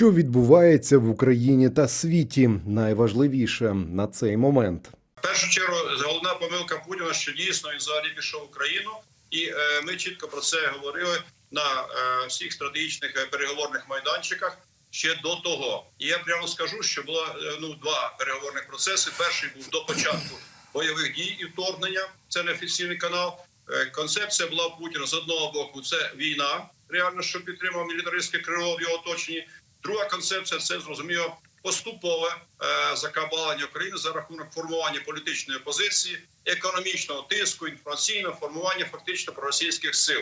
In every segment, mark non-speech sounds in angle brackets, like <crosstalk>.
Що відбувається в Україні та світі, найважливіше на цей момент. В першу чергу головна помилка Путіна, що дійсно він взагалі пішов в Україну, і е, ми чітко про це говорили на е, всіх стратегічних е, переговорних майданчиках ще до того. І я прямо скажу, що було е, ну два переговорних процеси. Перший був до початку бойових дій і вторгнення. Це неофіційний канал. Е, Концепція була Путіна з одного боку. Це війна, реально, що підтримав мілітаристське крило в його оточенні. Друга концепція це зрозуміло поступове е, закабалення України за рахунок формування політичної опозиції, економічного тиску, інформаційного формування фактично проросійських сил.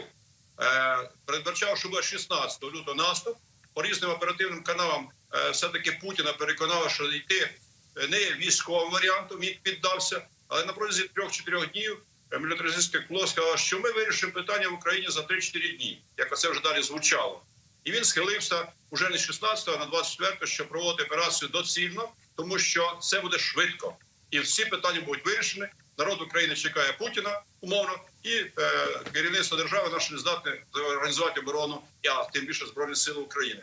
Е, передбачав, що буде 16 лютого наступ по різним оперативним каналам. Е, все таки Путіна переконали, що йти не військовим варіантом. Він піддався, але на протязі трьох-чотирьох днів е, мілітаристське крило сказало, що ми вирішимо питання в Україні за 3-4 дні. Як це вже далі звучало. І він схилився уже не 16, а на 24, щоб проводити операцію доцільно, тому що це буде швидко, і всі питання будуть вирішені. Народ України чекає Путіна умовно, і е, керівництво держави наше не здатне організувати оборону, а тим більше збройні сили України.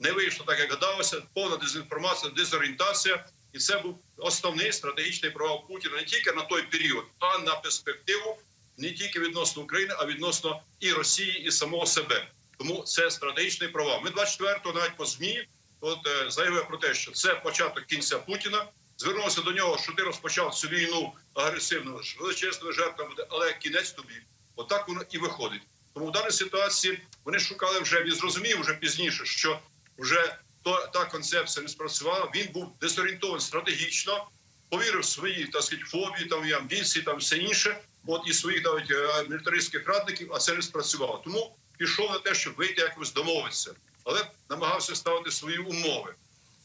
Не вийшло так, як гадалося. Повна дезінформація, дезорієнтація, і це був основний стратегічний провал Путіна не тільки на той період, а на перспективу не тільки відносно України, а відносно і Росії, і самого себе. Тому це стратегічний провал. Ми 24-го навіть по змі от е, заявив про те, що це початок кінця Путіна. Звернувся до нього, що ти розпочав цю війну агресивну з величезними жертвами, але кінець тобі. Отак воно і виходить. Тому в даній ситуації вони шукали вже він зрозумів вже пізніше, що вже то та концепція не спрацювала. Він був дезорієнтований стратегічно, повірив в свої так сказати, фобії, там і амбіції, там все інше. От і своїх навіть е, мілітаристських радників, а це не спрацювало. Тому пішов на те, щоб вийти якось домовитися, але намагався ставити свої умови.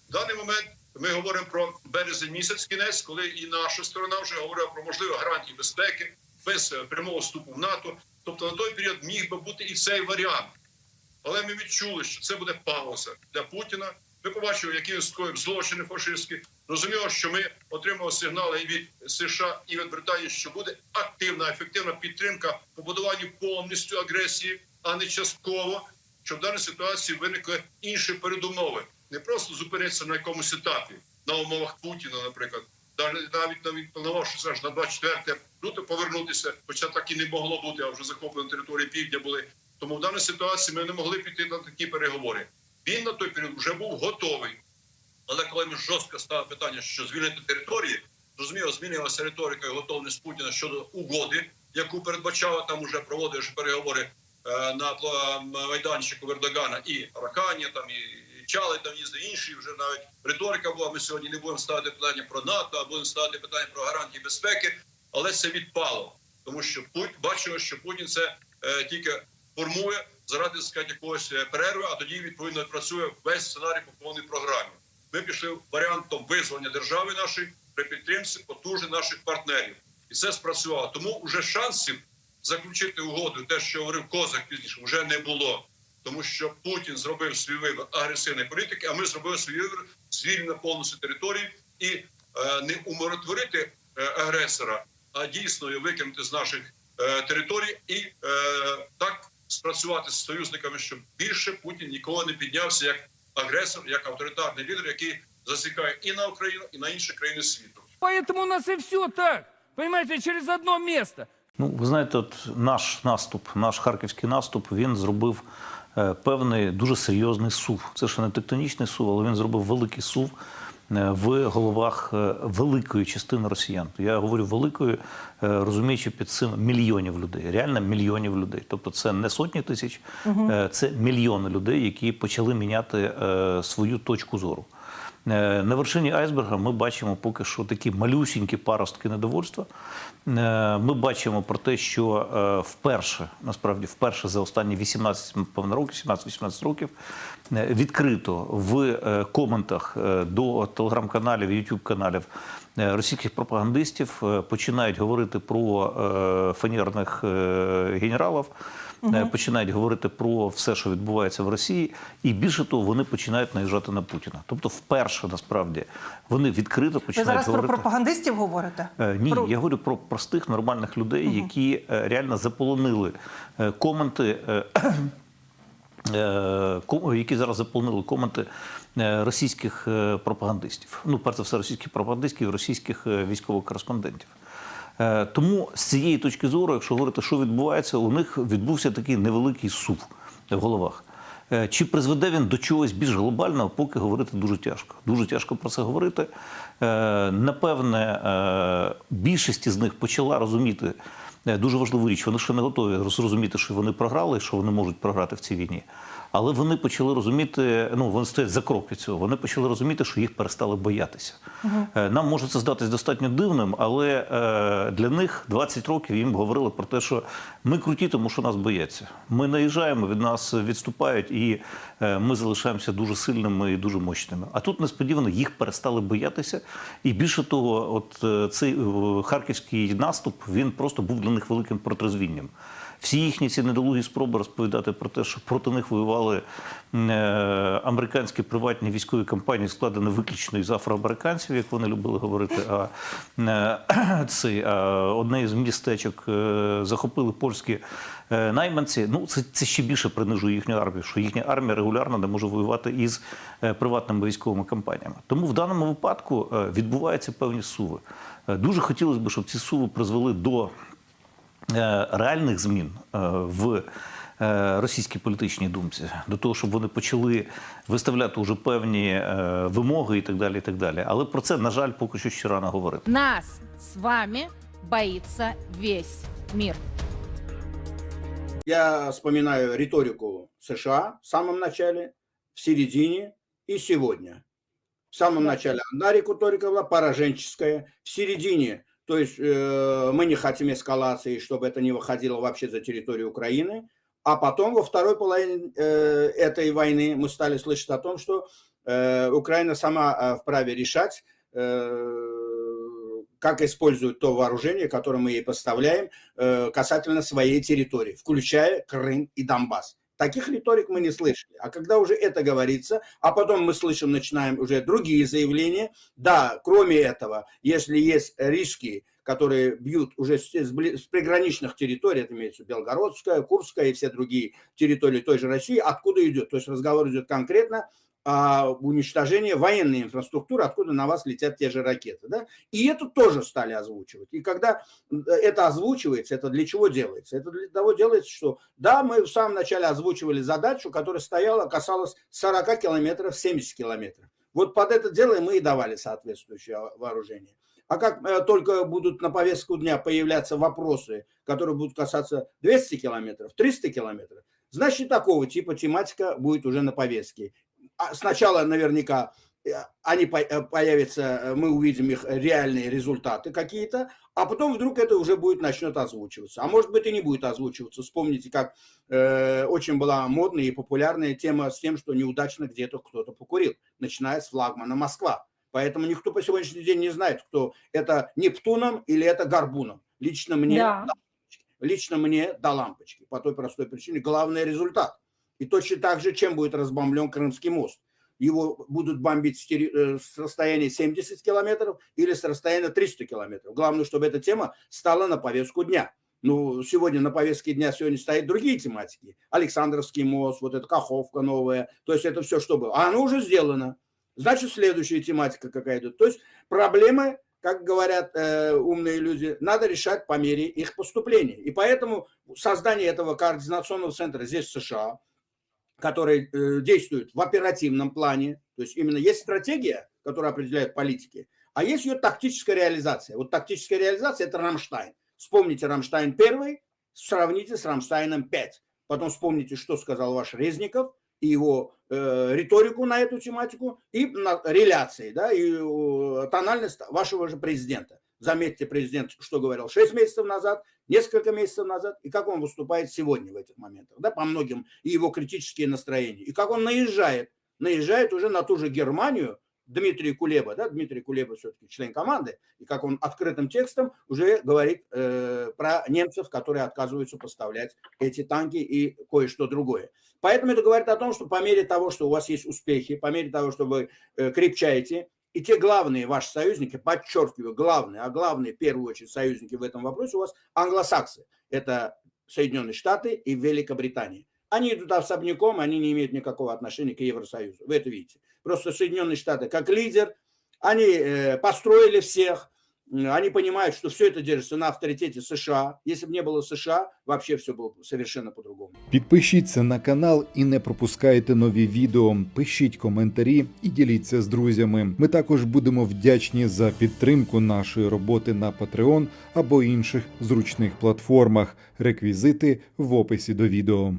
В даний момент ми говоримо про березень місяць, кінець, коли і наша сторона вже говорила про можливі гарантії безпеки без е, прямого вступу в НАТО. Тобто на той період міг би бути і цей варіант. Але ми відчули, що це буде пауза для Путіна. Ми побачили, які він скоїв злочини фашистські. Розуміло, що ми отримали сигнали від США і від Британії, що буде активна, ефективна підтримка по будуванню повністю агресії, а не частково. Щоб в даній ситуації виникли інші передумови, не просто зупинитися на якомусь етапі на умовах Путіна, наприклад, навіть навіть на він планував, що це на 24 лютого повернутися, хоча так і не могло бути, а вже захоплені території півдня були. Тому в даній ситуації ми не могли піти на такі переговори. Він на той період вже був готовий. Але коли ми жорстко ставили питання, що звільнити території, зрозуміло, змінилася риторика і готовність Путіна щодо угоди, яку передбачала там уже проводивши переговори на пла- майданчику Вердогана і Рахані, там і Чали, там їздили інші. Вже навіть риторика була. Ми сьогодні не будемо ставити питання про НАТО, а будемо ставити питання про гарантії безпеки. Але це відпало, тому що Путін бачимо, що Путін це е, тільки формує заради сказати, якогось е, перерви, а тоді відповідно працює весь сценарій по повній програмі. Ми пішли варіантом визволення держави нашої при підтримці потужних наших партнерів, і це спрацювало. Тому вже шансів заключити угоду, те, що говорив Козак пізніше, вже не було. Тому що Путін зробив свій вибір агресивної політики, а ми зробили свій вибір звільнення повністю території і е, не умиротворити е, агресора, а дійсно його викинути з наших е, територій і е, так спрацювати з союзниками, щоб більше Путін ніколи не піднявся як агресор, як авторитарний лідер, який засікає і на Україну, і на інші країни світу. Поэтому у нас и все так. Понимаете, через одно место. Ну, ви знаєте, от наш наступ, наш харківський наступ, він зробив е, певний дуже серйозний сув. Це ще не тектонічний сув, але він зробив великий сув е, в головах е, великої частини росіян. Я говорю великої, е, розуміючи під цим мільйонів людей, реально мільйонів людей. Тобто це не сотні тисяч, це мільйони людей, які почали міняти свою точку зору. Е, На вершині айсберга ми бачимо поки що такі малюсінькі паростки недовольства. Е, Ми бачимо про те, що е, вперше, насправді, вперше за останні 18 певно, років, 17-18 років, відкрито в коментах до телеграм-каналів, ютуб-каналів російських пропагандистів починають говорити про фанерних генералів. Е, Починають говорити про все, що відбувається в Росії, і більше того, вони починають наїжджати на Путіна. Тобто, вперше насправді вони відкрито Ви починають зараз про пропагандистів говорите? Е, Ні, Про- я говорю про простих нормальних людей, які е, реально заполонили коменти <clears throat> ко- які зараз заповнили коменти російських пропагандистів. Ну, перш за все, російських пропагандистів, і російських військових кореспондентів. Е, Тому з цієї точки зору, якщо говорити, що відбувається, у них відбувся такий невеликий сув в головах. Е, Чи призведе він до чогось більш глобального, поки говорити дуже тяжко. Дуже тяжко про це говорити. Е, Напевне, більшість з них почала розуміти дуже важливу річ. Вони ще не готові зрозуміти, що вони програли, що вони можуть програти в цій війні. Але вони почали розуміти, ну вони стоять за крок від цього. Вони почали розуміти, що їх перестали боятися. Е, Нам може це здатись достатньо дивним, але е, для них 20 років їм говорили про те, що ми круті, тому що нас бояться. Ми наїжджаємо, від нас відступають, і е, ми залишаємося дуже сильними і дуже мощними. А тут несподівано їх перестали боятися. І більше того, от цей харківський наступ він просто був для них великим протрезвінням. Всі їхні ці недолугі спроби розповідати про те, що проти них воювали е, американські приватні військові компанії, складені виключно із афроамериканців, як вони любили говорити. А е, <clears throat> а одне із містечок е, захопили польські е, найманці. Ну це, це ще більше принижує їхню армію, що їхня армія регулярно не може воювати із приватними військовими компаніями. Тому в даному випадку відбуваються певні суви. Дуже хотілося б, щоб ці суви призвели до реальних змін е, в е, російській політичній думці, до того, щоб вони почали виставляти вже певні е, вимоги і так далі. і так далі. Але про це, на жаль, поки що ще рано говорити. Нас с вами боится весь мир. Я вспоминаю риторику США в самом начале, в середине и сегодня. В самом начале одна риторика была пораженческая, в середине, то есть э, мы не хотим эскалации, чтобы это не выходило вообще за территорию Украины, а потом во второй половине э, этой войны мы стали слышать о том, что э, Украина сама э, вправе решать, э, как используют то вооружение, которое мы ей поставляем, э, касательно своей территории, включая Крым и Донбасс. Таких риторик мы не слышали. А когда уже это говорится, а потом мы слышим, начинаем уже другие заявления, да, кроме этого, если есть риски, которые бьют уже с, приграничных территорий, это имеется Белгородская, Курская и все другие территории той же России, откуда идет? То есть разговор идет конкретно о уничтожении военной инфраструктуры, откуда на вас летят те же ракеты. Да? И это тоже стали озвучивать. И когда э, это озвучивается, это для чего делается? Это для того делается, что да, мы в самом начале озвучивали задачу, которая стояла, касалась 40 километров, 70 километров. Вот под это дело мы и давали соответствующее вооружение. А как э, только будут на повестку дня появляться вопросы, которые будут касаться 200 километров, 300 километров, значит, такого типа тематика будет уже на повестке. А Сначала наверняка э, они э, появятся, э, мы увидим их реальные результаты какие-то, а потом вдруг это уже будет начнет озвучиваться. А может быть и не будет озвучиваться. Вспомните, как э, очень была модная и популярная тема с тем, что неудачно где-то кто-то покурил, начиная с флагмана Москва. Поэтому никто по сегодняшний день не знает, кто это Нептуном или это Горбуном. Лично мне, Да. лично мне до лампочки. По той простой причине. Главный результат. И точно так же, чем будет разбомблен Крымский мост. Его будут бомбить э, с расстояния 70 километров или с расстояния 300 километров. Главное, чтобы эта тема стала на повестку дня. Ну, сегодня на повестке дня сегодня стоят другие тематики. Александровский мост, вот эта Каховка новая. То есть это все, что было. А оно уже сделано. Значит, следующая тематика какая идет. То есть проблемы, как говорят э, умные люди, надо решать по мере их поступления. И поэтому создание этого координационного центра здесь, в США, который э, действует в оперативном плане, то есть именно есть стратегия, которая определяет политики, а есть ее тактическая реализация. Вот тактическая реализация – это Рамштайн. Вспомните Рамштайн первый, сравните с Рамштайном 5. Потом вспомните, что сказал ваш Резников, и его э, риторику на эту тематику, и на, реляции, да, и э, тональность вашего же президента. Заметьте, президент, что говорил 6 месяцев назад, несколько месяцев назад, и как он выступает сегодня в этих моментах, да, по многим, и его критические настроения, и как он наезжает, наезжает уже на ту же Германию, Дмитрий Кулеба, да, Дмитрий Кулеба все-таки член команды, и как он открытым текстом уже говорит э, про немцев, которые отказываются поставлять эти танки и кое-что другое. Поэтому это говорит о том, что по мере того, что у вас есть успехи, по мере того, что вы э, крепчаете, и те главные ваши союзники, подчеркиваю, главные, а главные, в первую очередь, союзники в этом вопросе у вас англосаксы. Это Соединенные Штаты и Великобритания. Они идут особняком, они не имеют никакого отношения к Евросоюзу. Вы это видите. Просто Соединенные Штаты как лидер, они э, построили всех, они понимают, что все это держится на авторитете США. Если бы не было США, вообще все было бы совершенно по-другому. Підпишіться на канал і не пропускайте нові відео. Пишіть коментарі і діліться з друзями. Ми також будемо вдячні за підтримку нашої роботи на Patreon або інших зручних платформах. Реквізити в описі до відео.